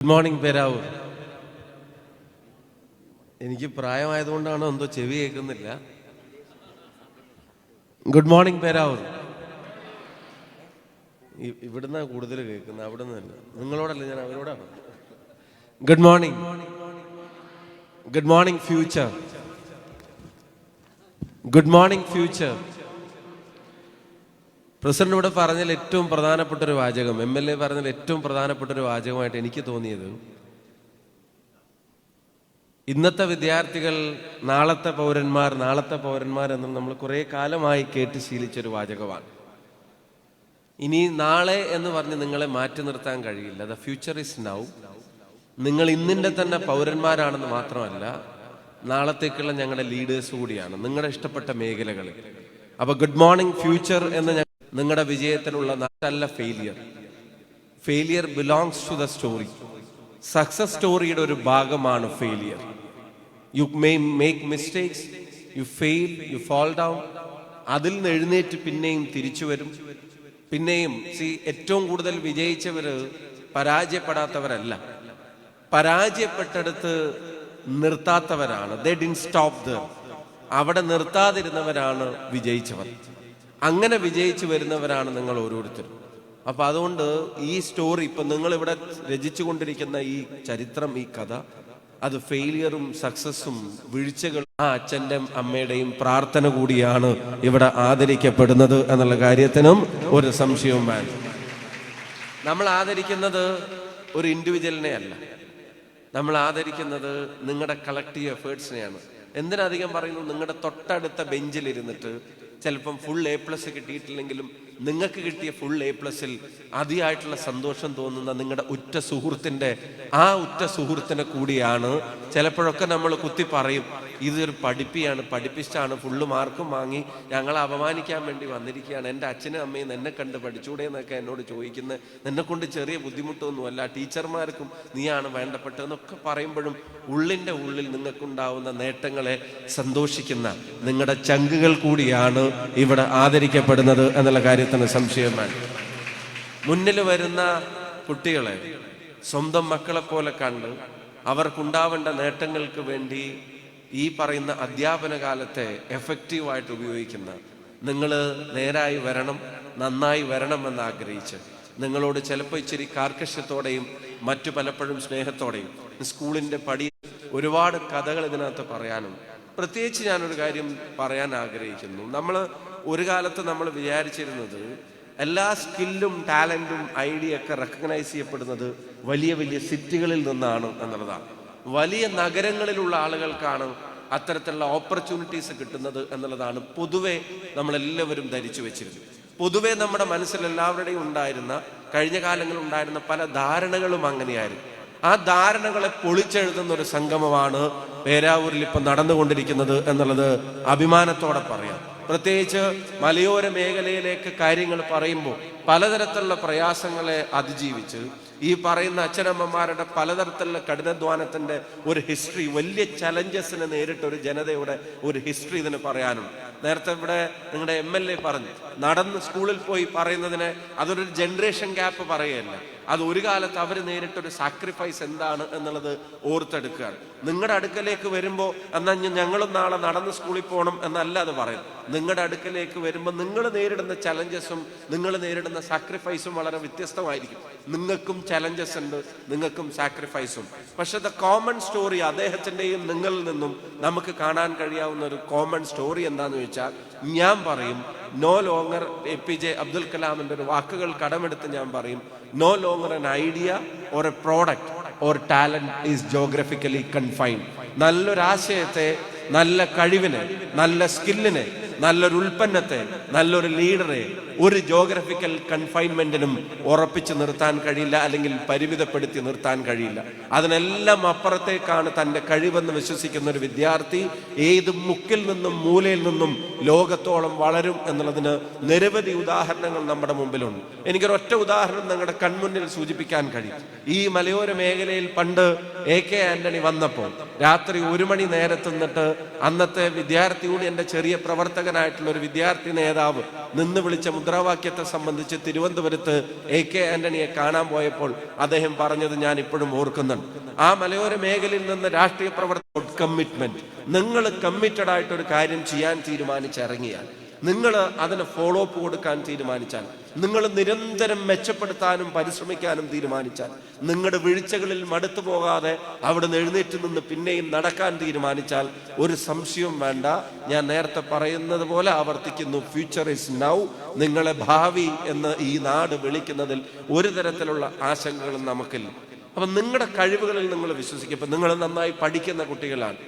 Good morning Peravoor എനിക്ക് പ്രായമായതുകൊണ്ടാണ് എന്തോ ചെവി കേൾക്കുന്നില്ല. ഗുഡ് മോർണിംഗ് പേരാവൂർ ഇവിടുന്നാ കൂടുതൽ കേൾക്കുന്നത് അവിടെ നിന്നല്ല നിങ്ങളോടല്ല ഞാൻ അവരോടാണ് good morning good morning future good morning future president ഇവിടെ പറഞ്ഞതിൽ ഏറ്റവും പ്രധാനപ്പെട്ട ഒരു വാചകം എം എൽ എ പറഞ്ഞതിൽ ഏറ്റവും പ്രധാനപ്പെട്ട ഒരു വാചകമായിട്ട് എനിക്ക് തോന്നിയത് ഇന്നത്തെ വിദ്യാർത്ഥികൾ നാളത്തെ പൗരന്മാർ നാളത്തെ പൗരന്മാർ എന്ന് നമ്മൾ കുറെ കാലമായി കേട്ട് ശീലിച്ചൊരു വാചകമാണ്. ഇനി നാളെ എന്ന് പറഞ്ഞ് നിങ്ങളെ മാറ്റി നിർത്താൻ കഴിയില്ല. ദ ഫ്യൂച്ചർ ഇസ് നൗ നിങ്ങൾ ഇന്നിന്റെ തന്നെ പൗരന്മാരാണെന്ന് മാത്രമല്ല നാളത്തേക്കുള്ള ഞങ്ങളുടെ ലീഡേഴ്സ് കൂടിയാണ് നിങ്ങളുടെ ഇഷ്ടപ്പെട്ട മേഖലകളിൽ അപ്പൊ ഗുഡ് മോർണിംഗ് ഫ്യൂച്ചർ എന്ന് നിങ്ങളുടെ വിജയത്തിനുള്ള നല്ല failure failure belongs to the story success സ്റ്റോറിയുടെ ഒരു ഭാഗമാണ് failure you may make mistakes you fail you fall down അതിൽ നിന്ന് എഴുന്നേറ്റ് പിന്നെയും തിരിച്ചു വരും. പിന്നെയും സി ഏറ്റവും കൂടുതൽ വിജയിച്ചവര് പരാജയപ്പെടാത്തവരല്ല. പരാജയപ്പെട്ടെടുത്ത് നിർത്താത്തവരാണ്. ദേ ഡിൻ സ്റ്റോപ്പ് ദ അവിടെ നിർത്താതിരുന്നവരാണ് വിജയിച്ചവർ. അങ്ങനെ വിജയിച്ചു വരുന്നവരാണ് നിങ്ങൾ ഓരോരുത്തരും അപ്പൊ അതുകൊണ്ട് ഈ സ്റ്റോറി ഇപ്പൊ നിങ്ങൾ ഇവിടെ രചിച്ചു കൊണ്ടിരിക്കുന്ന ഈ ചരിത്രം ഈ കഥ അത് ഫെയിലിയറും സക്സസ്സും വീഴ്ചകൾ ആ അച്ഛന്റെ അമ്മയുടെയും പ്രാർത്ഥന കൂടിയാണ് ഇവിടെ ആദരിക്കപ്പെടുന്നത് എന്നുള്ള കാര്യത്തിനും ഒരു സംശയവും വേണം നമ്മൾ ആദരിക്കുന്നത് ഒരു ഇൻഡിവിജ്വലിനെ അല്ല. നമ്മൾ ആദരിക്കുന്നത് നിങ്ങളുടെ കളക്റ്റീവ് എഫേർട്സിനെയാണ് എന്തിനധികം പറയുന്നു? നിങ്ങളുടെ തൊട്ടടുത്ത ബെഞ്ചിൽ ഇരുന്നിട്ട് ചിലപ്പം ഫുൾ എ പ്ലസ് കിട്ടിയിട്ടില്ലെങ്കിലും നിങ്ങൾക്ക് കിട്ടിയ ഫുൾ എ പ്ലസിൽ അതിയായിട്ടുള്ള സന്തോഷം തോന്നുന്ന നിങ്ങളുടെ ഉറ്റ സുഹൃത്തിന്റെ ആ ഉറ്റ സുഹൃത്തിനെ കൂടിയാണ്. ചിലപ്പോഴൊക്കെ നമ്മൾ കുത്തി പറയും ഇതൊരു പഠിപ്പിയാണ് പഠിപ്പിച്ചാണ് ഫുള്ള് മാർക്കും വാങ്ങി ഞങ്ങളെ അപമാനിക്കാൻ വേണ്ടി വന്നിരിക്കുകയാണ്. എന്റെ അച്ഛനും അമ്മയും എന്നെ കണ്ട് പഠിച്ചൂടെ എന്നൊക്കെ എന്നോട് ചോദിക്കുന്നത് നിന്നെ കൊണ്ട് ചെറിയ ബുദ്ധിമുട്ടൊന്നുമല്ല ടീച്ചർമാർക്കും നീയാണ് വേണ്ടപ്പെട്ടതെന്നൊക്കെ പറയുമ്പോഴും ഉള്ളിന്റെ ഉള്ളിൽ നിങ്ങൾക്കുണ്ടാവുന്ന നേട്ടങ്ങളെ സന്തോഷിക്കുന്ന നിങ്ങളുടെ ചങ്കുകൾ കൂടിയാണ് ഇവിടെ ആദരിക്കപ്പെടുന്നത് എന്നുള്ള കാര്യത്തിന് സംശയം സംശയമാണ്. മുന്നിൽ വരുന്ന കുട്ടികളെ സ്വന്തം മക്കളെ പോലെ കണ്ട് അവർക്കുണ്ടാവേണ്ട നേട്ടങ്ങൾക്ക് വേണ്ടി ഈ പറയുന്ന അധ്യാപന കാലത്തെ എഫക്റ്റീവായിട്ട് ഉപയോഗിക്കുന്ന നിങ്ങൾ നേരായി വരണം നന്നായി വരണമെന്ന് ആഗ്രഹിച്ച് നിങ്ങളോട് ചിലപ്പോൾ ഇച്ചിരി കാർക്കശ്യത്തോടെയും മറ്റു പലപ്പോഴും സ്നേഹത്തോടെയും സ്കൂളിന്റെ പടി ഒരുപാട് കഥകൾ ഇതിനകത്ത് പറയാനും പ്രത്യേകിച്ച് ഞാനൊരു കാര്യം പറയാൻ ആഗ്രഹിക്കുന്നു. നമ്മൾ ഒരു കാലത്ത് നമ്മൾ വിചാരിച്ചിരുന്നത് എല്ലാ സ്കില്ലും ടാലന്റും ഐഡിയ ഒക്കെ റെക്കഗ്നൈസ് ചെയ്യപ്പെടുന്നത് വലിയ വലിയ സിറ്റികളിൽ നിന്നാണ് എന്നുള്ളതാണ്. വലിയ നഗരങ്ങളിലുള്ള ആളുകൾക്കാണ് അത്തരത്തിലുള്ള ഓപ്പർച്യൂണിറ്റീസ് കിട്ടുന്നത് എന്നുള്ളതാണ് പൊതുവെ നമ്മളെല്ലാവരും ധരിച്ചു വെച്ചിരുന്നത്. പൊതുവെ നമ്മുടെ മനസ്സിൽ എല്ലാവരുടെയും ഉണ്ടായിരുന്ന കഴിഞ്ഞ കാലങ്ങളിൽ ഉണ്ടായിരുന്ന പല ധാരണകളും അങ്ങനെയായിരുന്നു. ആ ധാരണകളെ പൊളിച്ചെഴുതുന്ന ഒരു സംഗമമാണ് പേരാവൂരിൽ ഇപ്പം നടന്നുകൊണ്ടിരിക്കുന്നത് എന്നുള്ളത് അഭിമാനത്തോടെ പറയാം. പ്രത്യേകിച്ച് മലയോര മേഖലയിലേക്ക് കാര്യങ്ങൾ പറയുമ്പോൾ പലതരത്തിലുള്ള പ്രയാസങ്ങളെ അതിജീവിച്ച് ഈ പറയുന്ന അച്ഛനമ്മമാരുടെ പലതരത്തിലുള്ള കഠിനാധ്വാനത്തിന്റെ ഒരു ഹിസ്റ്ററി വലിയ ചലഞ്ചസിനെ നേരിട്ട ഒരു ജനതയുടെ ഒരു ഹിസ്റ്ററി ഇതിന് പറയാനുണ്ട്. നേരത്തെ ഇവിടെ നിങ്ങളുടെ എം എൽ എ പറഞ്ഞു നടന്ന് സ്കൂളിൽ പോയി പറയുന്നതിന് അതൊരു ജനറേഷൻ ഗ്യാപ്പ് പറയുകയല്ല. അത് ഒരു കാലത്ത് അവർ നേരിട്ടൊരു സാക്രിഫൈസ് എന്താണ് എന്നുള്ളത് ഓർത്തെടുക്കുകയാണ്. നിങ്ങളുടെ അടുക്കലേക്ക് വരുമ്പോൾ എന്നാൽ ഞങ്ങളും നാളെ നടന്ന് സ്കൂളിൽ പോകണം എന്നല്ല അത് പറയുന്നത്. നിങ്ങളുടെ അടുക്കലേക്ക് വരുമ്പോൾ നിങ്ങൾ നേരിടുന്ന ചലഞ്ചസും നിങ്ങൾ നേരിടുന്ന സാക്രിഫൈസും വളരെ വ്യത്യസ്തമായിരിക്കും. നിങ്ങൾക്കും ചലഞ്ചസ് ഉണ്ട് നിങ്ങൾക്കും സാക്രിഫൈസും പക്ഷെ ദ കോമൺ സ്റ്റോറി അദ്ദേഹത്തിന്റെയും നിങ്ങളിൽ നിന്നും നമുക്ക് കാണാൻ കഴിയാവുന്ന ഒരു കോമൺ സ്റ്റോറി എന്താണെന്ന് വെച്ചാൽ ഞാൻ പറയും no longer A P J Abdul കലാമിന്റെ ഒരു വാക്കുകൾ കടമെടുത്ത് ഞാൻ പറയും. No longer an idea or a product or talent is geographically confined നല്ലൊരാശയത്തെ നല്ല കഴിവിനെ നല്ല സ്കില്ലിനെ നല്ലൊരു ഉൽപ്പന്നത്തെ നല്ലൊരു ലീഡറെ ഒരു ജോഗ്രഫിക്കൽ കൺഫൈൻമെന്റിനും ഉറപ്പിച്ചു നിർത്താൻ കഴിയില്ല അല്ലെങ്കിൽ പരിമിതപ്പെടുത്തി നിർത്താൻ കഴിയില്ല. അതിനെല്ലാം അപ്പുറത്തേക്കാണ് തന്റെ കഴിവെന്ന് വിശ്വസിക്കുന്ന ഒരു വിദ്യാർത്ഥി ഏത് മുക്കിൽ നിന്നും മൂലയിൽ നിന്നും ലോകത്തോളം വളരും എന്നുള്ളതിന് നിരവധി ഉദാഹരണങ്ങൾ നമ്മുടെ മുമ്പിലുണ്ട്. എനിക്കൊരൊറ്റ ഉദാഹരണം നിങ്ങളുടെ കൺമുന്നിൽ സൂചിപ്പിക്കാൻ കഴിയും. ഈ മലയോര മേഖലയിൽ പണ്ട് എ കെ ആന്റണി വന്നപ്പോൾ രാത്രി ഒരു മണി നേരത്ത് നിന്നിട്ട് അന്നത്തെ വിദ്യാർത്ഥി യൂണിയന്റെ ചെറിയ പ്രവർത്തകർ പ്രവർത്തകനായിട്ടുള്ള ഒരു വിദ്യാർത്ഥി നേതാവ് നിന്ന് വിളിച്ച മുദ്രാവാക്യത്തെ സംബന്ധിച്ച് തിരുവനന്തപുരത്ത് എ കെ ആന്റണിയെ കാണാൻ പോയപ്പോൾ അദ്ദേഹം പറഞ്ഞത് ഞാൻ ഇപ്പോഴും ഓർക്കുന്നുണ്ട്. ആ മലയോര മേഖലയിൽ നിന്ന് രാഷ്ട്രീയ പ്രവർത്തന കമ്മിറ്റ്മെന്റ് നിങ്ങൾ കമ്മിറ്റഡ് ആയിട്ട് ഒരു കാര്യം ചെയ്യാൻ തീരുമാനിച്ചിറങ്ങിയാൽ നിങ്ങൾ അതിന് ഫോളോ അപ്പ് കൊടുക്കാൻ തീരുമാനിച്ചാൽ നിങ്ങൾ നിരന്തരം മെച്ചപ്പെടുത്താനും പരിശ്രമിക്കാനും തീരുമാനിച്ചാൽ നിങ്ങളുടെ വീഴ്ചകളിൽ മടുത്തു പോകാതെ അവിടെ നിന്ന് എഴുന്നേറ്റ് നിന്ന് പിന്നെയും നടക്കാൻ തീരുമാനിച്ചാൽ ഒരു സംശയവും വേണ്ട. ഞാൻ നേരത്തെ പറയുന്നത് പോലെ ആവർത്തിക്കുന്നു ഫ്യൂച്ചർ ഇസ് നൗ നിങ്ങളെ ഭാവി എന്ന് ഈ നാട് വിളിക്കുന്നതിൽ ഒരു തരത്തിലുള്ള ആശങ്കകളും നമുക്കില്ല. അപ്പൊ നിങ്ങളുടെ കഴിവുകളിൽ നിങ്ങൾ വിശ്വസിക്കും നിങ്ങൾ നന്നായി പഠിക്കുന്ന കുട്ടികളാണ്.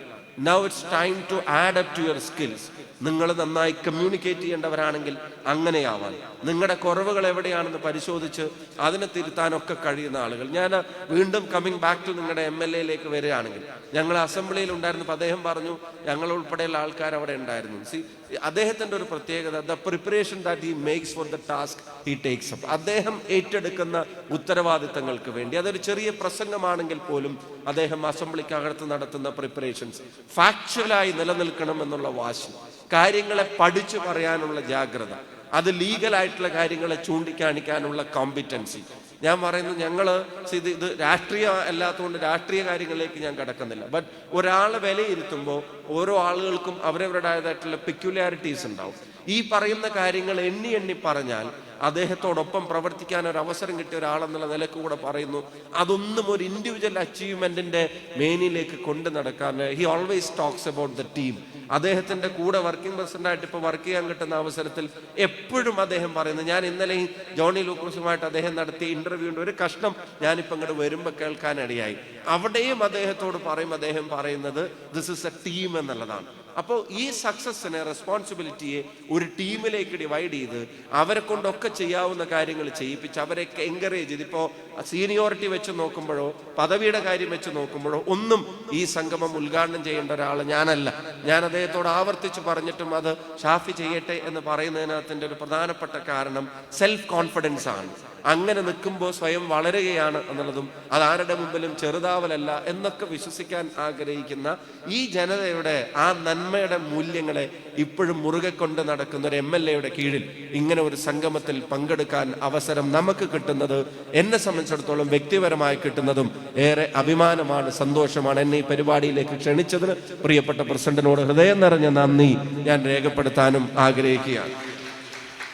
Now it's time to add up to your skills നിങ്ങൾ നന്നായി കമ്മ്യൂണിക്കേറ്റ് ചെയ്യേണ്ടവരാണെങ്കിൽ അങ്ങനെയാവാൻ. നിങ്ങളുടെ കുറവുകൾ എവിടെയാണെന്ന് പരിശോധിച്ച് അതിനെ തിരുത്താനൊക്കെ കഴിയുന്ന ആളുകൾ. ഞാൻ വീണ്ടും കമ്മിങ് ബാക്ക് ടു നിങ്ങളുടെ എം എൽ എയിലേക്ക് വരികയാണെങ്കിൽ ഞങ്ങൾ അസംബ്ലിയിൽ ഉണ്ടായിരുന്നപ്പോൾ അദ്ദേഹം പറഞ്ഞു ഞങ്ങൾ ഉൾപ്പെടെയുള്ള ആൾക്കാർ അവിടെ ഉണ്ടായിരുന്നു. സി അദ്ദേഹത്തിന്റെ ഒരു പ്രത്യേകത the preparation that he makes for the task he takes up അദ്ദേഹം ഏറ്റെടുക്കുന്ന ഉത്തരവാദിത്തങ്ങൾക്ക് വേണ്ടി. അതൊരു ചെറിയ പ്രസംഗമാണെങ്കിൽ പോലും അദ്ദേഹം അസംബ്ലിക്കകത്ത് നടത്തുന്ന പ്രിപ്പറേഷൻസ് ഫാക്ച്വലായി നിലനിൽക്കണം എന്നുള്ള വാശി. കാര്യങ്ങളെ പഠിച്ചു പറയാനുള്ള ജാഗ്രത. അത് ലീഗലായിട്ടുള്ള കാര്യങ്ങളെ ചൂണ്ടിക്കാണിക്കാനുള്ള കോമ്പിറ്റൻസി ഞാൻ പറയുന്നത് ഞങ്ങൾ ഇത് ഇത് രാഷ്ട്രീയ അല്ലാത്തതുകൊണ്ട് രാഷ്ട്രീയ കാര്യങ്ങളിലേക്ക് ഞാൻ കിടക്കുന്നില്ല. ബട്ട് ഒരാളെ വിലയിരുത്തുമ്പോൾ ഓരോ ആളുകൾക്കും അവരവരുടേതായിട്ടുള്ള പെക്യുലാരിറ്റീസ് ഉണ്ടാവും. ഈ പറയുന്ന കാര്യങ്ങൾ എണ്ണി എണ്ണി പറഞ്ഞാൽ അദ്ദേഹത്തോടൊപ്പം പ്രവർത്തിക്കാൻ ഒരു അവസരം കിട്ടിയ ഒരാളെന്നുള്ള നിലയ്ക്ക് കൂടെ പറയുന്നു. അതൊന്നും ഒരു ഇൻഡിവിജ്വൽ അച്ചീവ്മെന്റിന്റെ മേനിലേക്ക് കൊണ്ടു നടക്കാൻ he always talks about the team അദ്ദേഹത്തിന്റെ കൂടെ വർക്കിംഗ് പ്രസിഡന്റ് ആയിട്ട് ഇപ്പോൾ വർക്ക് ചെയ്യാൻ കിട്ടുന്ന അവസരത്തിൽ എപ്പോഴും അദ്ദേഹം പറയുന്നത് ഞാൻ ഇന്നലെ ഈ ജോണി ലൂക്കോസുമായിട്ട് അദ്ദേഹം നടത്തിയ ഇന്റർവ്യൂവിന്റെ ഒരു കഷ്ണം ഞാനിപ്പോൾ ഇങ്ങോട്ട് വരുമ്പോൾ കേൾക്കാനിടയായി അവിടെയും അദ്ദേഹത്തോട് പറയും അദ്ദേഹം പറയുന്നത് ദിസ് ഇസ് എ ടീം എന്നുള്ളതാണ്. അപ്പോൾ ഈ സക്സസ്സിനെ റെസ്പോൺസിബിലിറ്റിയെ ഒരു ടീമിലേക്ക് ഡിവൈഡ് ചെയ്ത് അവരെ കൊണ്ടൊക്കെ ചെയ്യാവുന്ന കാര്യങ്ങൾ ചെയ്യിപ്പിച്ച് അവരെ എൻകറേജ് ചെയ്ത്. ഇപ്പോൾ സീനിയോറിറ്റി വെച്ച് നോക്കുമ്പോഴോ പദവിയുടെ കാര്യം വെച്ച് നോക്കുമ്പോഴോ ഒന്നും ഈ സംഗമം ഉദ്ഘാടനം ചെയ്യേണ്ട ഒരാൾ ഞാനല്ല. ഞാൻ അദ്ദേഹത്തോട് ആവർത്തിച്ച് പറഞ്ഞിട്ടും അത് ഷാഫി ചെയ്യട്ടെ എന്ന് പറയുന്നതിനകത്തിന്റെ ഒരു പ്രധാനപ്പെട്ട കാരണം സെൽഫ് കോൺഫിഡൻസ് ആണ്. അങ്ങനെ നിൽക്കുമ്പോൾ സ്വയം വളരുകയാണ് എന്നുള്ളതും അതാരുടെ മുമ്പിലും ചെറുതാവലല്ല എന്നൊക്കെ വിശ്വസിക്കാൻ ആഗ്രഹിക്കുന്ന ഈ ജനതയുടെ ആ നന്മയുടെ മൂല്യങ്ങളെ ഇപ്പോഴും മുറുകെ കൊണ്ട് നടക്കുന്ന ഒരു എം എൽ എയുടെ കീഴിൽ ഇങ്ങനെ ഒരു സംഗമത്തിൽ പങ്കെടുക്കാൻ അവസരം നമുക്ക് കിട്ടുന്നത് എന്നെ സംബന്ധിച്ചിടത്തോളം വ്യക്തിപരമായി കിട്ടുന്നതും ഏറെ അഭിമാനമാണ് സന്തോഷമാണ്. എന്നെ ഈ പരിപാടിയിലേക്ക് ക്ഷണിച്ചതിന് പ്രിയപ്പെട്ട പ്രസിഡന്റിനോട് ഹൃദയം നിറഞ്ഞ നന്ദി ഞാൻ രേഖപ്പെടുത്താനും ആഗ്രഹിക്കുകയാണ്.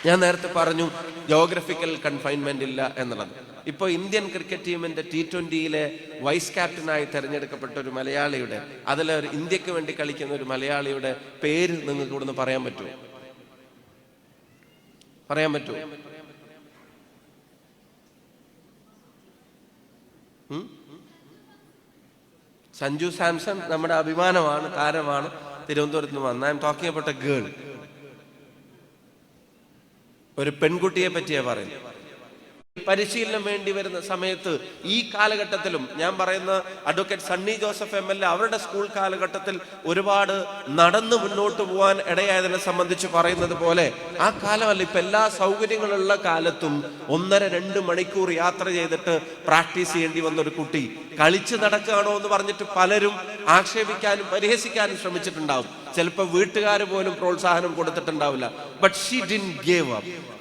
ഞാൻ നേരത്തെ പറഞ്ഞു ജോഗ്രഫിക്കൽ കൺഫൈൻമെന്റ് ഇല്ല എന്നുള്ളത്. ഇപ്പൊ ഇന്ത്യൻ ക്രിക്കറ്റ് ടീമിന്റെ ടി ട്വന്റിയിലെ വൈസ് ക്യാപ്റ്റനായി തെരഞ്ഞെടുക്കപ്പെട്ട ഒരു മലയാളിയുടെ അതിൽ ഒരു ഇന്ത്യയ്ക്ക് വേണ്ടി കളിക്കുന്ന ഒരു മലയാളിയുടെ പേര് നിങ്ങൾക്ക് ഇവിടുന്ന് പറയാൻ പറ്റുമോ? പറയാൻ പറ്റുമോ? സഞ്ജു സാംസൺ നമ്മുടെ അഭിമാനമാണ് താരമാണ്. തിരുവനന്തപുരത്ത് നിന്ന് വന്ന I am talking about a girl ഒരു പെൺകുട്ടിയെ പറ്റിയാ പറയുന്നത്. പരിശീലനം വേണ്ടി വരുന്ന സമയത്ത് ഈ കാലഘട്ടത്തിലും ഞാൻ പറയുന്ന advocate Sunny Joseph M L A അവരുടെ സ്കൂൾ കാലഘട്ടത്തിൽ ഒരുപാട് നടന്നു മുന്നോട്ട് പോകാൻ ഇടയായതിനെ സംബന്ധിച്ച് പറയുന്നത് പോലെ ആ കാലമല്ല ഇപ്പൊ എല്ലാ സൗകര്യങ്ങളുള്ള കാലത്തും ഒന്നര രണ്ട് മണിക്കൂർ യാത്ര ചെയ്തിട്ട് പ്രാക്ടീസ് ചെയ്യേണ്ടി വന്ന ഒരു കുട്ടി കളിച്ച് നടക്കുകയാണോ എന്ന് പറഞ്ഞിട്ട് പലരും ആക്ഷേപിക്കാനും പരിഹസിക്കാനും ശ്രമിച്ചിട്ടുണ്ടാവും. ചിലപ്പോൾ വീട്ടുകാർ പോലും പ്രോത്സാഹനം കൊടുത്തിട്ടുണ്ടാവില്ല. But she didn't gave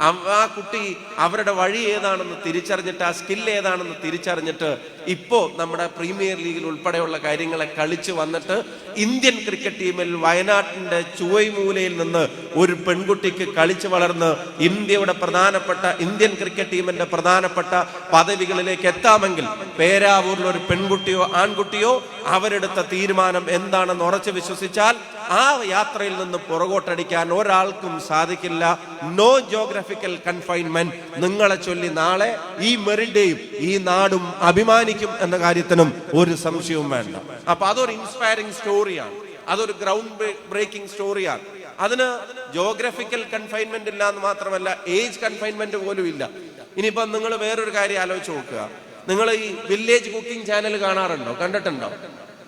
up ആ കുട്ടി അവരുടെ വഴി ഏതാണെന്ന് തിരിച്ചറിഞ്ഞിട്ട് ആ സ്കിൽ ഏതാണെന്ന് തിരിച്ചറിഞ്ഞിട്ട് ഇപ്പോ നമ്മുടെ പ്രീമിയർ ലീഗിൽ ഉൾപ്പെടെയുള്ള കാര്യങ്ങളെ കളിച്ച് വന്നിട്ട് ഇന്ത്യൻ ക്രിക്കറ്റ് ടീമിൽ വയനാട്ടിന്റെ ചുവൈമൂലയിൽ നിന്ന് ഒരു പെൺകുട്ടിക്ക് കളിച്ചു വളർന്ന് ഇന്ത്യയുടെ പ്രധാനപ്പെട്ട ഇന്ത്യൻ ക്രിക്കറ്റ് ടീമിന്റെ പ്രധാനപ്പെട്ട പദവികളിലേക്ക് എത്താമെങ്കിൽ പേരാവൂരിൽ ഒരു പെൺകുട്ടിയോ ആൺകുട്ടിയോ അവരെടുത്ത തീരുമാനം എന്താണെന്ന് ഉറച്ചു വിശ്വസിച്ചാൽ ആ യാത്രയിൽ നിന്ന് പുറകോട്ടടിക്കാൻ ഒരാൾക്കും സാധിക്കില്ല. നോ ജോഗ്രഫിക്കൽ കൺഫൈൻമെന്റ് നിങ്ങളെ ചൊല്ലി നാളെ ഈ മെറിഡേയും ഈ നാടും അഭിമാനിക്കും എന്ന കാര്യത്തിനും ഒരു സംശയവും വേണ്ട. അപ്പൊ അതൊരു ഇൻസ്പയറിംഗ് സ്റ്റോറിയാണ് അതൊരു ഗ്രൗണ്ട് ബ്രേക്കിംഗ് സ്റ്റോറിയാണ് അതിന് ജോഗ്രഫിക്കൽ കൺഫൈൻമെന്റ് ഇല്ല എന്ന് മാത്രമല്ല ഏജ് കൺഫൈൻമെന്റ് പോലും ഇല്ല. ഇനിയിപ്പം നിങ്ങൾ വേറൊരു കാര്യം ആലോചിച്ച് നോക്കുക. നിങ്ങൾ ഈ വില്ലേജ് കുക്കിംഗ് ചാനൽ കാണാറുണ്ടോ? കണ്ടിട്ടുണ്ടോ?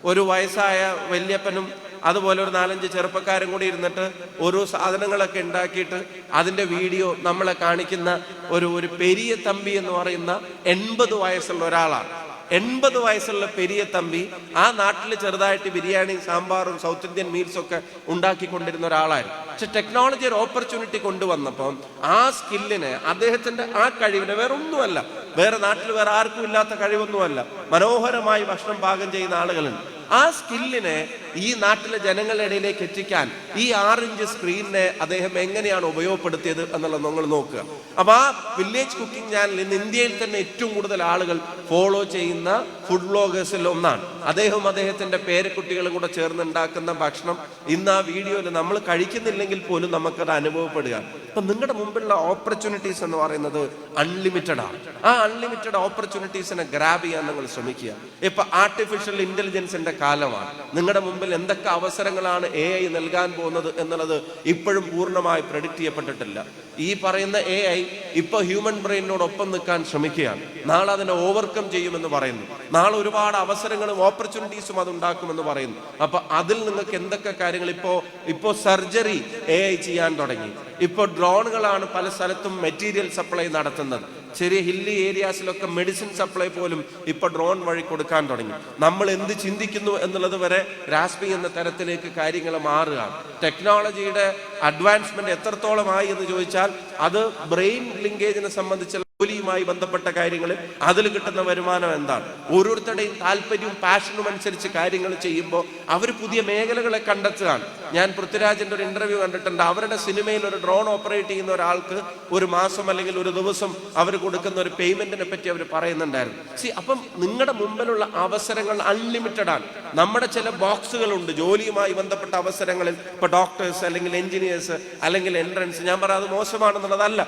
ഒരു വയസ്സായ വല്യപ്പനും അതുപോലെ ഒരു നാലഞ്ച് ചെറുപ്പക്കാരും കൂടി ഇരുന്നിട്ട് ഓരോ സാധനങ്ങളൊക്കെ ഉണ്ടാക്കിയിട്ട് അതിന്റെ വീഡിയോ നമ്മളെ കാണിക്കുന്ന ഒരു ഒരു പെരിയ തമ്പി എന്ന് പറയുന്ന എൺപത് വയസ്സുള്ള ഒരാളാണ്. എൺപത് വയസ്സുള്ള പെരിയ തമ്പി ആ നാട്ടിൽ ചെറുതായിട്ട് ബിരിയാണി സാമ്പാറും സൗത്ത് ഇന്ത്യൻ മീൽസും ഒക്കെ ഉണ്ടാക്കിക്കൊണ്ടിരുന്ന ഒരാളായിരുന്നു. പക്ഷെ ടെക്നോളജി ഒരു ഓപ്പർച്യൂണിറ്റി കൊണ്ടുവന്നപ്പം ആ സ്കില്ലിനെ അദ്ദേഹത്തിന്റെ ആ കഴിവിനെ വേറെ ഒന്നുമല്ല വേറെ നാട്ടിൽ വേറെ ആർക്കും ഇല്ലാത്ത കഴിവൊന്നുമല്ല. മനോഹരമായി ഭക്ഷണം പാകം ചെയ്യുന്ന ആളുകളുണ്ട്. ആ സ്കില്ലിനെ ഈ നാട്ടിലെ ജനങ്ങളുടെ ഇടയിലേക്ക് എത്തിക്കാൻ ഈ ആറിഞ്ച് സ്ക്രീനിനെ അദ്ദേഹം എങ്ങനെയാണ് ഉപയോഗപ്പെടുത്തിയത് എന്നുള്ളത് നിങ്ങൾ നോക്കുക. അപ്പൊ ആ വില്ലേജ് കുക്കിംഗ് ചാനൽ ഇന്ന് ഇന്ത്യയിൽ തന്നെ ഏറ്റവും കൂടുതൽ ആളുകൾ ഫോളോ ചെയ്യുന്ന ഫുഡ് ബ്ലോഗേഴ്സിൽ ഒന്നാണ്. അദ്ദേഹം അദ്ദേഹത്തിന്റെ പേരക്കുട്ടികളും കൂടെ ചേർന്ന് ഉണ്ടാക്കുന്ന ഭക്ഷണം ഇന്ന് ആ വീഡിയോയിൽ നമ്മൾ കഴിക്കുന്നില്ലെങ്കിൽ പോലും നമുക്കത് അനുഭവപ്പെടുക. അപ്പൊ നിങ്ങളുടെ മുമ്പിലുള്ള ഓപ്പർച്യൂണിറ്റീസ് എന്ന് പറയുന്നത് അൺലിമിറ്റഡ് ആണ്. ആ അൺലിമിറ്റഡ് ഓപ്പർച്യൂണിറ്റീസിനെ ഗ്രാബ് ചെയ്യാൻ നിങ്ങൾ ശ്രമിക്കുക. ഇപ്പൊ ആർട്ടിഫിഷ്യൽ ഇന്റലിജൻസിന്റെ കാലമാണ്. നിങ്ങളുടെ മുമ്പിൽ എന്തൊക്കെ അവസരങ്ങളാണ് എ ഐ നൽകാൻ പോകുന്നത് എന്നുള്ളത് ഇപ്പോഴും പൂർണമായി പ്രഡിക്റ്റ് ചെയ്യപ്പെട്ടിട്ടില്ല. ഈ പറയുന്ന എ ഐ ഇപ്പൊ ഹ്യൂമൻ ബ്രെയിനോടൊപ്പം നിൽക്കാൻ ശ്രമിക്കുകയാണ്. നാളെ അതിനെ ഓവർകം ചെയ്യുമെന്ന് പറയുന്നു. നാളെ ഒരുപാട് അവസരങ്ങളും ഓപ്പർച്യൂണിറ്റീസും അത് ഉണ്ടാക്കുമെന്ന് പറയുന്നു. അപ്പൊ അതിൽ നിങ്ങൾക്ക് എന്തൊക്കെ കാര്യങ്ങൾ? ഇപ്പോ ഇപ്പോ സർജറി എ ഐ ചെയ്യാൻ തുടങ്ങി. ഇപ്പോൾ ഡ്രോണുകളാണ് പല സ്ഥലത്തും മെറ്റീരിയൽ സപ്ലൈ നടത്തുന്നത്. ചെറിയ ഹില്ലി ഏരിയാസിലൊക്കെ മെഡിസിൻ സപ്ലൈ പോലും ഇപ്പൊ ഡ്രോൺ വഴി കൊടുക്കാൻ തുടങ്ങി. നമ്മൾ എന്ത് ചിന്തിക്കുന്നു എന്നുള്ളത് വരെ ഗ്രാസ്പിംഗ് എന്ന തരത്തിലേക്ക് കാര്യങ്ങൾ മാറുകയാണ്. ടെക്നോളജിയുടെ അഡ്വാൻസ്മെന്റ് എത്രത്തോളമായി എന്ന് ചോദിച്ചാൽ അത് ബ്രെയിൻ ലിങ്കേജിനെ സംബന്ധിച്ചുള്ള ജോലിയുമായി ബന്ധപ്പെട്ട കാര്യങ്ങൾ അതിൽ കിട്ടുന്ന വരുമാനം എന്താണ്? ഓരോരുത്തരുടെയും താല്പര്യവും പാഷനും അനുസരിച്ച് കാര്യങ്ങൾ ചെയ്യുമ്പോൾ അവർ പുതിയ മേഖലകളെ കണ്ടെത്തുകയാണ്. ഞാൻ പൃഥ്വിരാജിന്റെ ഒരു ഇന്റർവ്യൂ കണ്ടിട്ടുണ്ട്. അവരുടെ സിനിമയിൽ ഒരു ഡ്രോൺ ഓപ്പറേറ്റ് ചെയ്യുന്ന ഒരാൾക്ക് ഒരു മാസം അല്ലെങ്കിൽ ഒരു ദിവസം അവർ കൊടുക്കുന്ന ഒരു പേയ്മെന്റിനെ പറ്റി അവർ പറയുന്നുണ്ടായിരുന്നു. സി അപ്പം നിങ്ങളുടെ മുമ്പിലുള്ള അവസരങ്ങൾ അൺലിമിറ്റഡ് ആണ്. നമ്മുടെ ചില ബോക്സുകളുണ്ട് ജോലിയുമായി ബന്ധപ്പെട്ട അവസരങ്ങളിൽ. ഇപ്പൊ ഡോക്ടേഴ്സ് അല്ലെങ്കിൽ എഞ്ചിനീയേഴ്സ് അല്ലെങ്കിൽ എൻട്രൻസ് ഞാൻ പറയാം അത് മോശമാണെന്നുള്ളതല്ല.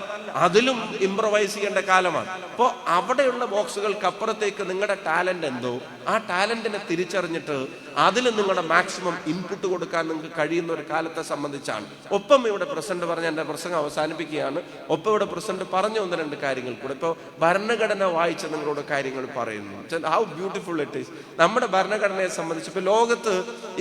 അതിലും ഇംപ്രവൈസ് ചെയ്യേണ്ട കാലമാണ്. അപ്പോൾ അവിടെയുള്ള ബോക്സുകൾക്ക് അപ്പുറത്തേക്ക് നിങ്ങളുടെ ടാലന്റ് എന്തോ? ആ ടാലന്റിനെ തിരിച്ചറിഞ്ഞിട്ട് അതിൽ നിങ്ങളുടെ മാക്സിമം ഇൻപുട്ട് കൊടുക്കാൻ നിങ്ങൾക്ക് കഴിയുന്ന ഒരു കാലത്തെ സംബന്ധിച്ചാണ്. ഒപ്പം ഇവിടെ പ്രസിഡന്റ് പറഞ്ഞ എന്റെ പ്രസംഗം അവസാനിപ്പിക്കുകയാണ്. ഒപ്പം ഇവിടെ പ്രസിഡന്റ് പറഞ്ഞ ഒന്ന് രണ്ട് കാര്യങ്ങൾ കൂടെ. ഇപ്പോൾ ഭരണഘടന വായിച്ച് നിങ്ങളോട് കാര്യങ്ങൾ പറയുന്നു. ഹൗ ബ്യൂട്ടിഫുൾ ഇറ്റ് ഈസ് നമ്മുടെ ഭരണഘടനയെ സംബന്ധിച്ച് ഇപ്പൊ ലോകത്ത്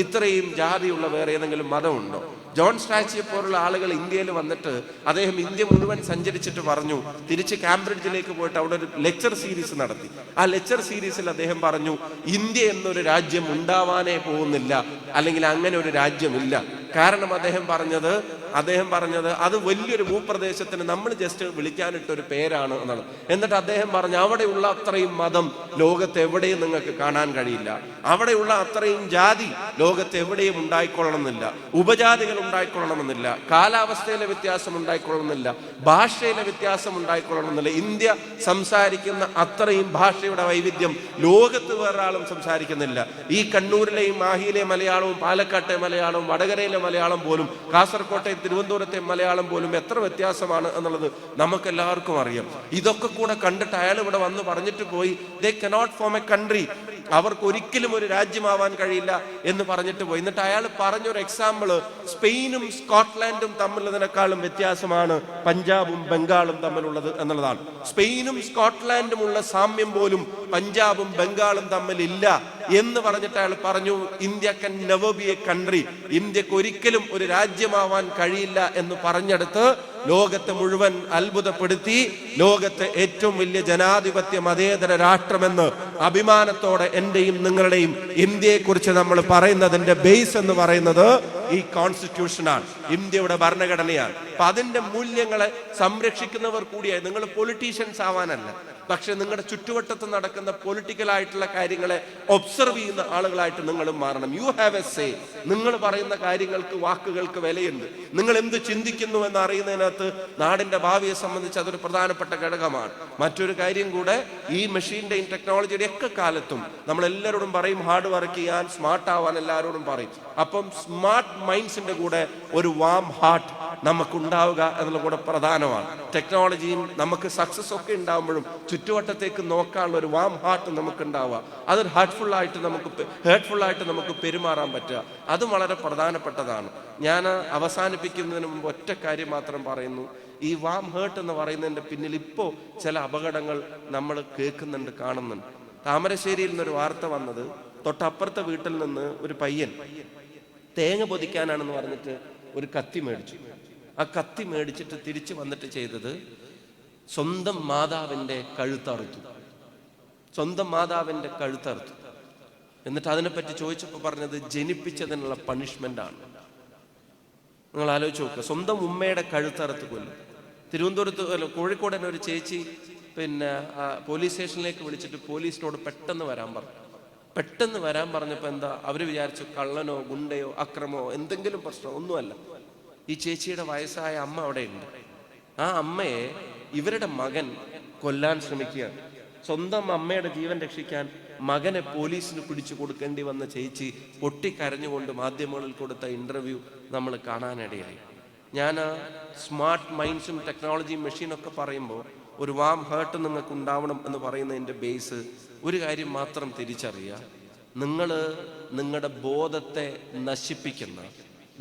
ഇത്രയും ജാതിയുള്ള വേറെ ഏതെങ്കിലും മതമുണ്ടോ? ജോൺ സ്റ്റാച്ചിയെ പോലുള്ള ആളുകൾ ഇന്ത്യയിൽ വന്നിട്ട് അദ്ദേഹം ഇന്ത്യ മുഴുവൻ സഞ്ചരിച്ചിട്ട് പറഞ്ഞു തിരിച്ച് കാംബ്രിഡ്ജിലേക്ക് പോയിട്ട് അവിടെ ഒരു ലെക്ചർ സീരീസ് നടത്തി. ആ ലെക്ചർ സീരീസിൽ അദ്ദേഹം പറഞ്ഞു ഇന്ത്യ എന്നൊരു രാജ്യം ഉണ്ടാവാനേ പോകുന്നില്ല അല്ലെങ്കിൽ അങ്ങനെ ഒരു രാജ്യമില്ല. കാരണം അദ്ദേഹം പറഞ്ഞത് അദ്ദേഹം പറഞ്ഞത് അത് വലിയൊരു ഭൂപ്രദേശത്തിന് നമ്മൾ ജസ്റ്റ് വിളിക്കാനിട്ട ഒരു പേരാണ് എന്നാണ്. എന്നിട്ട് അദ്ദേഹം പറഞ്ഞു അവിടെയുള്ള അത്രയും മതം ലോകത്ത് എവിടെയും നിങ്ങൾക്ക് കാണാൻ കഴിയില്ല. അവിടെയുള്ള അത്രയും ജാതി ലോകത്ത് എവിടെയും ഉണ്ടായിക്കൊള്ളണമെന്നില്ല. ഉപജാതികൾ ഉണ്ടായിക്കൊള്ളണമെന്നില്ല. കാലാവസ്ഥയിലെ വ്യത്യാസം ഉണ്ടായിക്കൊള്ളണമെന്നില്ല. ഭാഷയിലെ വ്യത്യാസം ഉണ്ടായിക്കൊള്ളണമെന്നില്ല. ഇന്ത്യ സംസാരിക്കുന്ന അത്രയും ഭാഷയുടെ വൈവിധ്യം ലോകത്ത് വേറൊരാളും സംസാരിക്കുന്നില്ല. ഈ കണ്ണൂരിലെയും മാഹിയിലെ മലയാളവും പാലക്കാട്ടെ മലയാളവും വടകരയിലെ മലയാളം പോലും കാസർകോട്ടെ തിരുവനന്തപുരത്തെ മലയാളം പോലും എത്ര വ്യത്യാസമാണ് എന്നുള്ളത് നമുക്ക് എല്ലാവർക്കും അറിയാം. ഇതൊക്കെ കൂടെ കണ്ടിട്ട് അയാൾ ഇവിടെ വന്ന് പറഞ്ഞിട്ട് പോയി they cannot form a country അവർക്ക് ഒരിക്കലും ഒരു രാജ്യമാവാൻ കഴിയില്ല എന്ന് പറഞ്ഞിട്ട് പോയി. എന്നിട്ട് അയാൾ പറഞ്ഞൊരു എക്സാമ്പിൾ സ്പെയിനും സ്കോട്ട്ലാൻഡും തമ്മിലുള്ളതിനേക്കാളും വ്യത്യാസമാണ് പഞ്ചാബും ബംഗാളും തമ്മിലുള്ളത് എന്നുള്ളതാണ്. സ്പെയിനും സ്കോട്ട്ലാൻഡും ഉള്ള സാമ്യം പോലും പഞ്ചാബും ബംഗാളും തമ്മിൽ ഇല്ല എന്ന് പറഞ്ഞിട്ട് അയാൾ പറഞ്ഞു India can never be a country ഇന്ത്യയ്ക്ക് ഒരിക്കലും ഒരു രാജ്യമാവാൻ കഴിയില്ല എന്ന് പറഞ്ഞെടുത്ത് ലോകത്തെ മുഴുവൻ അത്ഭുതപ്പെടുത്തി ലോകത്തെ ഏറ്റവും വലിയ ജനാധിപത്യ മതേതര രാഷ്ട്രമെന്ന് അഭിമാനത്തോടെ എന്റെയും നിങ്ങളുടെയും ഇന്ത്യയെക്കുറിച്ച് നമ്മൾ പറയുന്നതിന്റെ ബേസ് എന്ന് പറയുന്നത് ഈ കോൺസ്റ്റിറ്റ്യൂഷനാണ് ഇന്ത്യയുടെ ഭരണഘടനയാണ്. അപ്പൊ അതിന്റെ മൂല്യങ്ങളെ സംരക്ഷിക്കുന്നവർ കൂടിയായി. നിങ്ങൾ പൊളിറ്റീഷ്യൻസ് ആവാനല്ല. പക്ഷെ നിങ്ങളുടെ ചുറ്റുവട്ടത്ത് നടക്കുന്ന പൊളിറ്റിക്കൽ ആയിട്ടുള്ള കാര്യങ്ങളെ ഒബ്സർവ് ചെയ്യുന്ന ആളുകളായിട്ട് നിങ്ങളും മാറണം. യു ഹാവ് എ സേ നിങ്ങൾ പറയുന്ന കാര്യങ്ങൾക്ക് വാക്കുകൾക്ക് വിലയുണ്ട്. നിങ്ങൾ എന്ത് ചിന്തിക്കുന്നു എന്ന് അറിയുന്നതിനകത്ത് നാടിന്റെ ഭാവിയെ സംബന്ധിച്ച് അതൊരു പ്രധാനപ്പെട്ട ഘടകമാണ്. മറ്റൊരു കാര്യം കൂടെ ഈ മെഷീന്റെയും ടെക്നോളജിയുടെ ഒക്കെ കാലത്തും നമ്മൾ എല്ലാവരോടും പറയും ഹാർഡ് വർക്ക് ചെയ്യാൻ സ്മാർട്ട് ആവാൻ എല്ലാവരോടും പറയും. അപ്പം സ്മാർട്ട് മൈൻഡ്സിന്റെ കൂടെ ഒരു വാം ഹാർട്ട് നമുക്ക് ഉണ്ടാവുക എന്നുള്ള കൂടെ പ്രധാനമാണ്. ടെക്നോളജിയും നമുക്ക് സക്സസ് ഒക്കെ ഉണ്ടാകുമ്പോഴും ചുറ്റുവട്ടത്തേക്ക് നോക്കാനുള്ള ഒരു വാം ഹാർട്ട് നമുക്കുണ്ടാവുക. അതൊരു ഹാർട്ട്ഫുൾ ആയിട്ട് നമുക്ക് ഹേർട്ട്ഫുൾ ആയിട്ട് നമുക്ക് പെരുമാറാൻ പറ്റുക. അതും വളരെ പ്രധാനപ്പെട്ടതാണ്. ഞാൻ അവസാനിപ്പിക്കുന്നതിന് മുമ്പ് ഒറ്റ കാര്യം മാത്രം പറയുന്നു. ഈ വാം ഹേർട്ട് എന്ന് പറയുന്നതിന്റെ പിന്നിൽ ഇപ്പോൾ ചില അപകടങ്ങൾ നമ്മൾ കേൾക്കുന്നുണ്ട് കാണുന്നുണ്ട്. താമരശ്ശേരിയിൽ നിന്നൊരു വാർത്ത വന്നത് തൊട്ടപ്പുറത്തെ വീട്ടിൽ നിന്ന് ഒരു പയ്യൻ തേങ്ങ പൊതിക്കാനാണെന്ന് പറഞ്ഞിട്ട് ഒരു കത്തി മേടിച്ചു. ആ കത്തി മേടിച്ചിട്ട് തിരിച്ചു വന്നിട്ട് ചെയ്തത് സ്വന്തം മാതാവിന്റെ കഴുത്തറുത്തു. സ്വന്തം മാതാവിന്റെ കഴുത്തറുത്തു. എന്നിട്ട് അതിനെപ്പറ്റി ചോദിച്ചപ്പോൾ പറഞ്ഞത് ജനിപ്പിച്ചതിനുള്ള പണിഷ്മെന്റ് ആണ് നിങ്ങൾ ആലോചിച്ച് നോക്കുക സ്വന്തം ഉമ്മയുടെ കഴുത്തറുത്ത് കൊല്ലും. തിരുവനന്തപുരത്ത് അല്ല കോഴിക്കോട് തന്നെ ഒരു ചേച്ചി പിന്നെ പോലീസ് സ്റ്റേഷനിലേക്ക് വിളിച്ചിട്ട് പോലീസിനോട് പെട്ടെന്ന് വരാൻ പറഞ്ഞു. പെട്ടെന്ന് വരാൻ പറഞ്ഞപ്പോൾ എന്താ അവർ വിചാരിച്ചു കള്ളനോ ഗുണ്ടയോ അക്രമോ എന്തെങ്കിലും പ്രശ്നമോ ഒന്നുമല്ല. ഈ ചേച്ചിയുടെ വയസ്സായ അമ്മ അവിടെ ഉണ്ട് ആ അമ്മയെ ഇവരുടെ മകൻ കൊല്ലാൻ ശ്രമിക്കുകയാണ്. സ്വന്തം അമ്മയുടെ ജീവൻ രക്ഷിക്കാൻ മകനെ പോലീസിന് പിടിച്ചു കൊടുക്കേണ്ടി വന്ന ചേച്ചി പൊട്ടിക്കരഞ്ഞുകൊണ്ട് മാധ്യമങ്ങളിൽ കൊടുത്ത ഇന്റർവ്യൂ നമ്മൾ കാണാനിടയായി. ഞാൻ സ്മാർട്ട് മൈൻഡ്സും ടെക്നോളജിയും മെഷീനൊക്കെ പറയുമ്പോൾ ഒരു വാം ഹേർട്ട് നിങ്ങൾക്ക് ഉണ്ടാവണം എന്ന് പറയുന്നതിന്റെ ബേസ് ഒരു കാര്യം മാത്രം തിരിച്ചറിയുക. നിങ്ങൾ നിങ്ങളുടെ ബോധത്തെ നശിപ്പിക്കുന്ന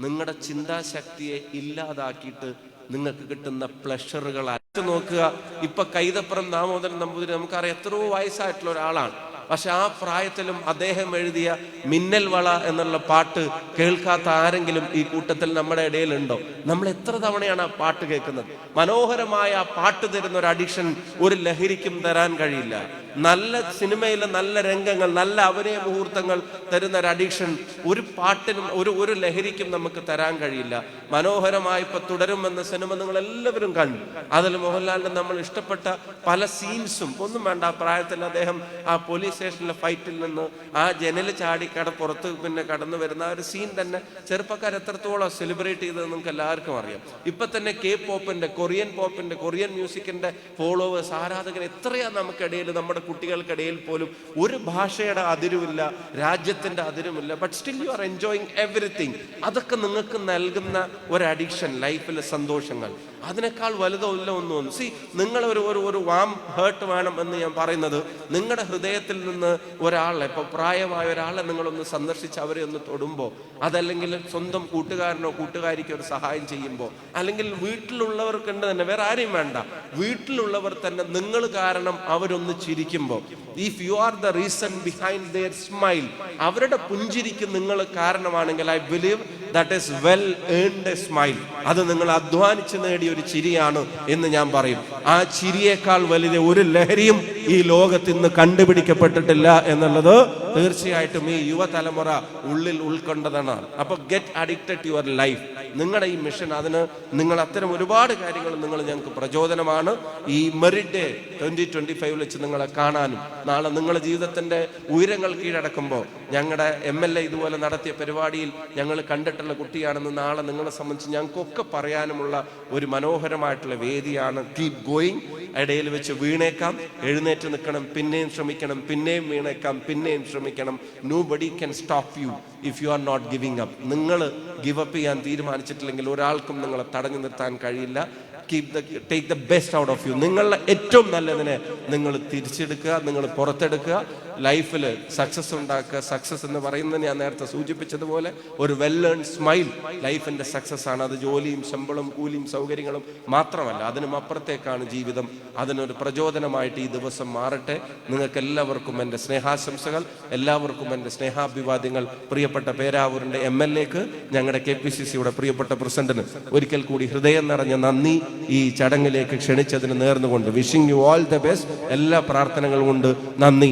നിങ്ങളുടെ ചിന്താശക്തിയെ ഇല്ലാതാക്കിയിട്ട് നിങ്ങൾക്ക് കിട്ടുന്ന പ്ലഷറുകൾ അറ്റു നോക്കുക ഇപ്പൊ കൈതപ്പുറം ദാമോദരൻ നമ്പൂതിരി നമുക്കറിയാം എത്രയോ വയസ്സായിട്ടുള്ള ഒരാളാണ്. പക്ഷെ ആ പ്രായത്തിലും അദ്ദേഹം എഴുതിയ മിന്നൽ വള എന്നുള്ള പാട്ട് കേൾക്കാത്ത ആരെങ്കിലും ഈ കൂട്ടത്തിൽ നമ്മുടെ ഇടയിലുണ്ടോ? നമ്മൾ എത്ര തവണയാണ് ആ പാട്ട് കേൾക്കുന്നത്? മനോഹരമായ ആ പാട്ട് തരുന്ന ഒരു അഡിക്ഷൻ ഒരു ലഹരിക്കും തരാൻ കഴിയില്ല. നല്ല സിനിമയിലെ നല്ല രംഗങ്ങൾ നല്ല അഭിനയ മുഹൂർത്തങ്ങൾ തരുന്ന ഒരു അഡിക്ഷൻ ഒരു പാട്ടിനും ഒരു ഒരു ലഹരിക്കും നമുക്ക് തരാൻ കഴിയില്ല. മനോഹരമായി ഇപ്പൊ തുടരും എന്ന സിനിമ നിങ്ങൾ എല്ലാവരും കണ്ടു. അതിൽ മോഹൻലാലിന്റെ നമ്മൾ ഇഷ്ടപ്പെട്ട പല സീൻസും ഒന്നും വേണ്ട ആ പ്രായത്തിൽ അദ്ദേഹം ആ പോലീസ് സ്റ്റേഷനിലെ ഫൈറ്റിൽ നിന്ന് ആ ജനൽ ചാടി കട പുറത്ത് പിന്നെ കടന്നു വരുന്ന ആ ഒരു സീൻ തന്നെ ചെറുപ്പക്കാർ എത്രത്തോളം സെലിബ്രേറ്റ് ചെയ്തത് നിങ്ങൾക്ക് എല്ലാവർക്കും അറിയാം. ഇപ്പൊ തന്നെ കെ പോപ്പിന്റെ കൊറിയൻ പോപ്പിന്റെ കൊറിയൻ മ്യൂസിക്കിന്റെ ഫോളോവേഴ്സ് ആരാധകർ എത്രയാ നമുക്കിടയിൽ നമ്മുടെ കുട്ടികൾക്കിടയിൽ പോലും ഒരു ഭാഷയുടെ അതിരുമില്ല രാജ്യത്തിന്റെ അതിരുമില്ല but still you are enjoying everything അതൊക്കെ നിങ്ങൾക്ക് നൽകുന്ന ഒരു അഡിക്ഷൻ ലൈഫിലെ സന്തോഷങ്ങൾ. അതിനേക്കാൾ വലുതോ ഇല്ല ഒന്നും സി നിങ്ങൾ ഒരു ഒരു വാം ഹേർട്ട് വേണം എന്ന് ഞാൻ പറയുന്നത് നിങ്ങളുടെ ഹൃദയത്തിൽ നിന്ന് ഒരാളെ ഇപ്പൊ പ്രായമായ ഒരാളെ നിങ്ങളൊന്ന് സന്ദർശിച്ച് അവരെ ഒന്ന് തൊടുമ്പോൾ അതല്ലെങ്കിൽ സ്വന്തം കൂട്ടുകാരനോ കൂട്ടുകാരിക്കോ ഒരു സഹായം ചെയ്യുമ്പോൾ അല്ലെങ്കിൽ വീട്ടിലുള്ളവർക്കുണ്ട് തന്നെ വേറെ ആരെയും വേണ്ട. വീട്ടിലുള്ളവർ തന്നെ നിങ്ങൾ കാരണം അവരൊന്ന് ചിരിക്കുമ്പോൾ if you are the reason behind their smile അവരുടെ പുഞ്ചിരിക്ക് നിങ്ങൾ കാരണമാണെങ്കിൽ I believe that is well earned a smile അത് നിങ്ങൾ അധ്വാനിച്ച് നേടിയ ഒരു ചിരിയാണ് എന്ന് ഞാൻ പറയും. ആ ചിരിയേക്കാൾ വലിയ ഒരു ലഹരിയും ഈ ലോകത്ത് ഇന്ന് കണ്ടുപിടിക്കപ്പെട്ടിട്ടില്ല എന്നുള്ളത് തീർച്ചയായിട്ടും ഈ യുവതലമുറ ഉള്ളിൽ ഉൾക്കൊണ്ടതാണ്. അപ്പൊ ഗെറ്റ് അഡിക്റ്റഡ് യുവർ ലൈഫ് നിങ്ങളുടെ ഈ മിഷൻ അതിന് നിങ്ങൾ അത്തരം ഒരുപാട് കാര്യങ്ങൾ നിങ്ങൾ ഞങ്ങൾക്ക് പ്രചോദനമാണ്. ഈ merit day twenty twenty five വെച്ച് നിങ്ങളെ കാണാനും നാളെ നിങ്ങളുടെ ജീവിതത്തിന്റെ ഉയരങ്ങൾ കീഴടക്കുമ്പോൾ ഞങ്ങളുടെ എം എൽ എ ഇതുപോലെ നടത്തിയ പരിപാടിയിൽ ഞങ്ങൾ കണ്ടിട്ടുള്ള കുട്ടിയാണെന്ന് നാളെ നിങ്ങളെ സംബന്ധിച്ച് ഞങ്ങൾക്കൊക്കെ പറയാനുമുള്ള ഒരു മനോഹരമായിട്ടുള്ള വേദിയാണ് കീപ് ഗോയിങ് ഇടയിൽ വെച്ച് വീണേക്കാം. എഴുന്നേറ്റ് നിൽക്കണം. പിന്നെയും ശ്രമിക്കണം. പിന്നെയും വീണേക്കാം. പിന്നെയും ശ്രമിക്കണം. Nobody can stop you if you are not giving up നിങ്ങൾ ഗിവ് അപ്പ് ചെയ്യാൻ തീരുമാനിച്ചിട്ടില്ലെങ്കിൽ ഒരാൾക്കും നിങ്ങളെ തടഞ്ഞു നിർത്താൻ കഴിയില്ല. Keep the take the best out of you നിങ്ങളുടെ ഏറ്റവും നല്ലതിനെ നിങ്ങൾ തിരിച്ചെടുക്കുക. നിങ്ങൾ പുറത്തെടുക്കുക. ലൈഫിൽ സക്സസ് ഉണ്ടാക്കുക സക്സസ് എന്ന് പറയുന്നത് ഞാൻ നേരത്തെ സൂചിപ്പിച്ചതുപോലെ ഒരു വെൽ ഏൺ സ്മൈൽ ലൈഫിന്റെ സക്സസ് ആണ്. അത് ജോലിയും ശമ്പളം കൂലിയും സൗകര്യങ്ങളും മാത്രമല്ല അതിനും അപ്പുറത്തേക്കാണ് ജീവിതം. അതിനൊരു പ്രചോദനമായിട്ട് ഈ ദിവസം മാറട്ടെ. നിങ്ങൾക്ക് എല്ലാവർക്കും എന്റെ സ്നേഹാശംസകൾ എല്ലാവർക്കും എന്റെ സ്നേഹാഭിവാദ്യങ്ങൾ. പ്രിയപ്പെട്ട പേരാവൂരിന്റെ എം എൽ എക്ക് ഞങ്ങളുടെ കെ പി സി സിയുടെ പ്രിയപ്പെട്ട പ്രസിഡന്റിന് ഒരിക്കൽ കൂടി ഹൃദയം നിറഞ്ഞ നന്ദി ഈ ചടങ്ങിലേക്ക് ക്ഷണിച്ചതിന് നേർന്നുകൊണ്ട്. Wishing you all the best എല്ലാ പ്രാർത്ഥനകളും കൊണ്ട് നന്ദി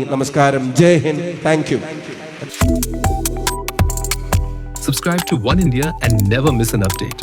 നമസ്കാരം Jai Hind thank you Subscribe to One India and never miss an update.